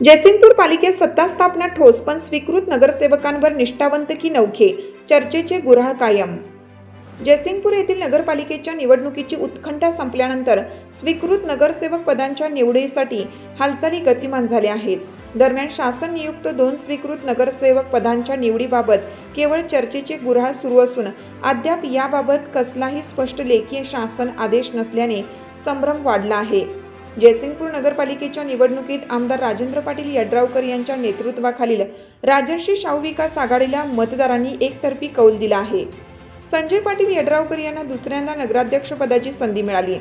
जयसिंगपूर पालिकेत सत्ता स्थापना ठोस पण स्वीकृत नगरसेवकांवर निष्ठावंत की नौखे? चर्चेचे गुऱ्हाळ कायम. जयसिंगपूर येथील नगरपालिकेच्या निवडणुकीची उत्खंठा संपल्यानंतर स्वीकृत नगरसेवक पदांच्या निवडीसाठी हालचाली गतिमान झाल्या आहेत. दरम्यान शासन नियुक्त दोन स्वीकृत नगरसेवक पदांच्या निवडीबाबत केवळ चर्चेचे गुऱ्हाळ सुरू असून अद्याप याबाबत कसलाही स्पष्ट लेखी शासन आदेश नसल्याने संभ्रम वाढला आहे. जयसिंगपूर नगरपालिकेच्या निवडणुकीत आमदार राजेंद्र पाटील यड्रावकर यांच्या नेतृत्वाखालील राजर्षी शाहू विकास आघाडीला मतदारांनी एकतर्फी कौल दिला आहे. संजय पाटील यड्रावकर यांना दुसऱ्यांदा नगराध्यक्षपदाची संधी मिळाली.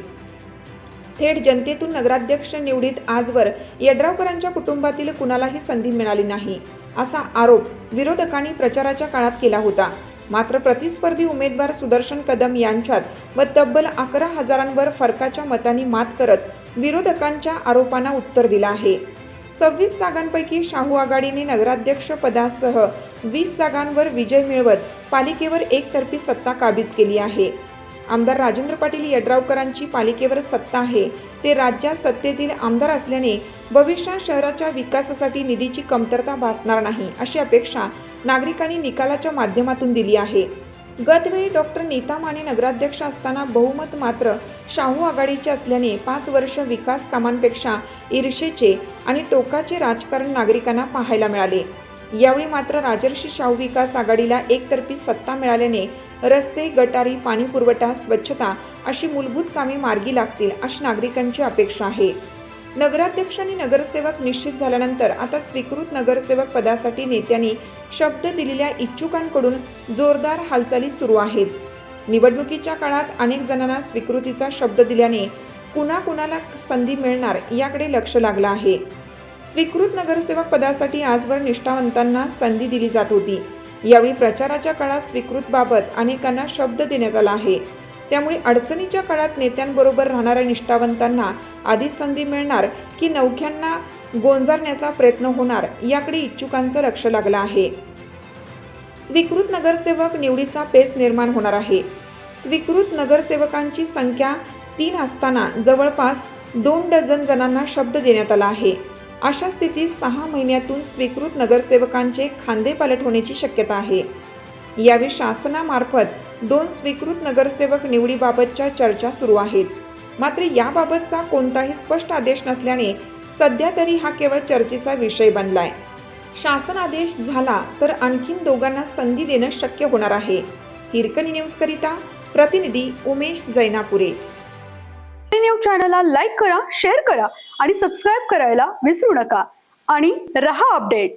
थेट जनतेतून नगराध्यक्ष निवडीत आजवर यड्रावकरांच्या कुटुंबातील कुणालाही संधी मिळाली नाही असा आरोप विरोधकांनी प्रचाराच्या काळात केला होता. मात्र प्रतिस्पर्धी उमेदवार सुदर्शन कदम यांच्यात व तब्बल अकरा हजारांवर फरकाच्या मतांनी मात करत विरोधकांच्या आरोपांना उत्तर दिलं आहे. सव्वीस जागांपैकी शाहू आघाडीने नगराध्यक्ष पदासह वीस जागांवर विजय मिळवत पालिकेवर एकतर्फी सत्ता काबीज केली आहे. आमदार राजेंद्र पाटील यड्रावकरांची पालिकेवर सत्ता आहे. ते राज्यात सत्तेतील आमदार असल्याने भविष्यात शहराच्या विकासासाठी निधीची कमतरता भासणार नाही अशी अपेक्षा नागरिकांनी निकालाच्या माध्यमातून दिली आहे. गतवेळी डॉक्टर नीता माने नगराध्यक्ष असताना बहुमत मात्र शाहू आघाडीचे असल्याने पाच वर्ष विकास कामांपेक्षा ईर्षेचे आणि टोकाचे राजकारण नागरिकांना पाहायला मिळाले. यावेळी मात्र राजर्षी शाहू विकास आघाडीला एकतर्फी सत्ता मिळाल्याने रस्ते गटारी पाणी पुरवठा स्वच्छता अशी मूलभूत कामे मार्गी लागतील अशी नागरिकांची अपेक्षा आहे. नगराध्यक्ष आणि नगरसेवक निश्चित झाल्यानंतर आता स्वीकृत नगरसेवक पदासाठी नेत्यांनी शब्द दिलेल्या इच्छुकांकडून जोरदार हालचाली सुरू आहेत. निवडणुकीच्या काळात अनेक जणांना स्वीकृतीचा शब्द दिल्याने कुणा कुणाला संधी मिळणार याकडे लक्ष लागलं आहे. स्वीकृत नगरसेवक पदासाठी आजवर निष्ठावंतांना संधी दिली जात होती. यावेळी प्रचाराच्या काळात स्वीकृतबाबत अनेकांना शब्द देण्यात आला आहे. त्यामुळे अडचणीच्या काळात नेत्यांबरोबर राहणाऱ्या निष्ठावंतांना आधी संधी मिळणार की नौख्यांना गोंजारण्याचा प्रयत्न होणार याकडे इच्छुकांचं लक्ष लागलं आहे. स्वीकृत नगरसेवक निवडीचा पेस निर्माण होणार आहे. स्वीकृत नगरसेवकांची संख्या तीन असताना जवळपास दोन डझन जणांना शब्द देण्यात आला आहे. अशा स्थितीत सहा महिन्यातून स्वीकृत नगरसेवकांचे खांदेपालट होण्याची शक्यता आहे. यावेळी शासनामार्फत दोन स्वीकृत नगरसेवक निवडीबाबतच्या चर्चा सुरू आहेत. मात्र याबाबतचा कोणताही स्पष्ट आदेश नसल्याने सध्या तरी हा केवळ चर्चेचा विषय बनलाय. शासन आदेश झाला तर आणखीन दोघांना संधी देणं शक्य होणार आहे. हिरकणी न्यूजकरिता प्रतिनिधी उमेश जैनापुरे. न्यूज चॅनलला लाईक करा शेअर करा आणि सबस्क्राईब करायला विसरू नका. आणि रहा अपडेट.